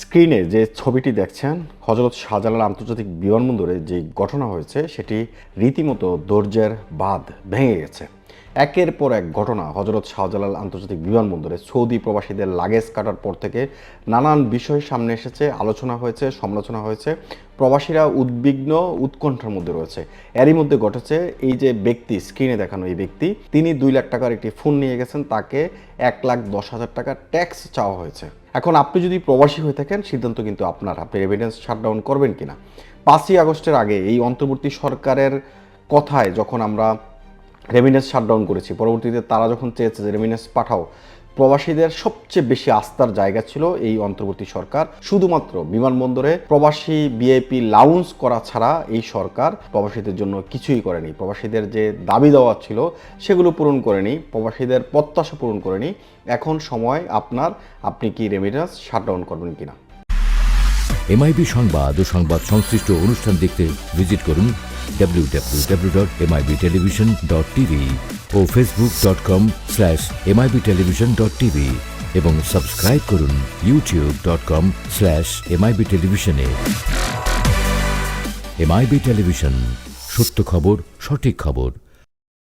স্ক্রিনে যে ছবিটি দেখছেন, হজরত শাহজালাল আন্তর্জাতিক বিমানবন্দরে যে ঘটনা হয়েছে, সেটি রীতিমতো দর্জের বাঁধ ভেঙে গেছে। একের পর এক ঘটনা হজরত শাহজালাল আন্তর্জাতিক বিমানবন্দরে সৌদি প্রবাসীদের লাগেজ কাটার পর থেকে নানান বিষয় সামনে এসেছে, আলোচনা হয়েছে, সমালোচনা হয়েছে। প্রবাসীরা উদ্বিগ্ন, উৎকণ্ঠার মধ্যে রয়েছে। এরই মধ্যে ঘটেছে, এই যে ব্যক্তি, স্ক্রিনে দেখানো এই ব্যক্তি, তিনি দুই লাখ টাকার একটি ফোন নিয়ে গেছেন, তাকে এক লাখ দশ হাজার টাকা ট্যাক্স চাওয়া হয়েছে। এখন আপনি যদি প্রবাসী হয়ে থাকেন, সিদ্ধান্ত কিন্তু আপনার। আপনি এভিডেন্স শাটডাউন করবেন কিনা? পাঁচই আগস্টের আগে এই অন্তর্বর্তী সরকারের কথায় যখন আমরা রেমিনেন্স শাটডাউন করেছি, পরবর্তীতে তারা যখন চেয়েছে যে রেমিনেন্স পাঠাও প্রবাসীদের সবচেয়ে বেশি আস্থার জায়গা ছিল এই অন্তর্বর্তী সরকার। শুধুমাত্র বিমানবন্দরে প্রবাসী বিআইপি লাউন্স করা ছাড়া এই সরকার প্রবাসীদের জন্য কিছুই করেনি। প্রবাসীদের যে দাবি দেওয়া ছিল সেগুলো পূরণ করেনি, প্রবাসীদের প্রত্যাশা পূরণ করেনি। এখন সময় আপনার, আপনি কি রেমিনেন্স শাটডাউন করবেন কিনা? এমআইবি সংবাদ ও সংবাদ সংশ্লিষ্ট অনুষ্ঠান দেখতে ভিজিট করুন www.mibtelevision.tv ও Facebook dot com slash MIB television dot TV এবং সাবস্ক্রাইব করুন YouTube dot com slash MIB টেলিভিশনে এমআইবি টেলিভিশন সত্য খবর, সঠিক খবর।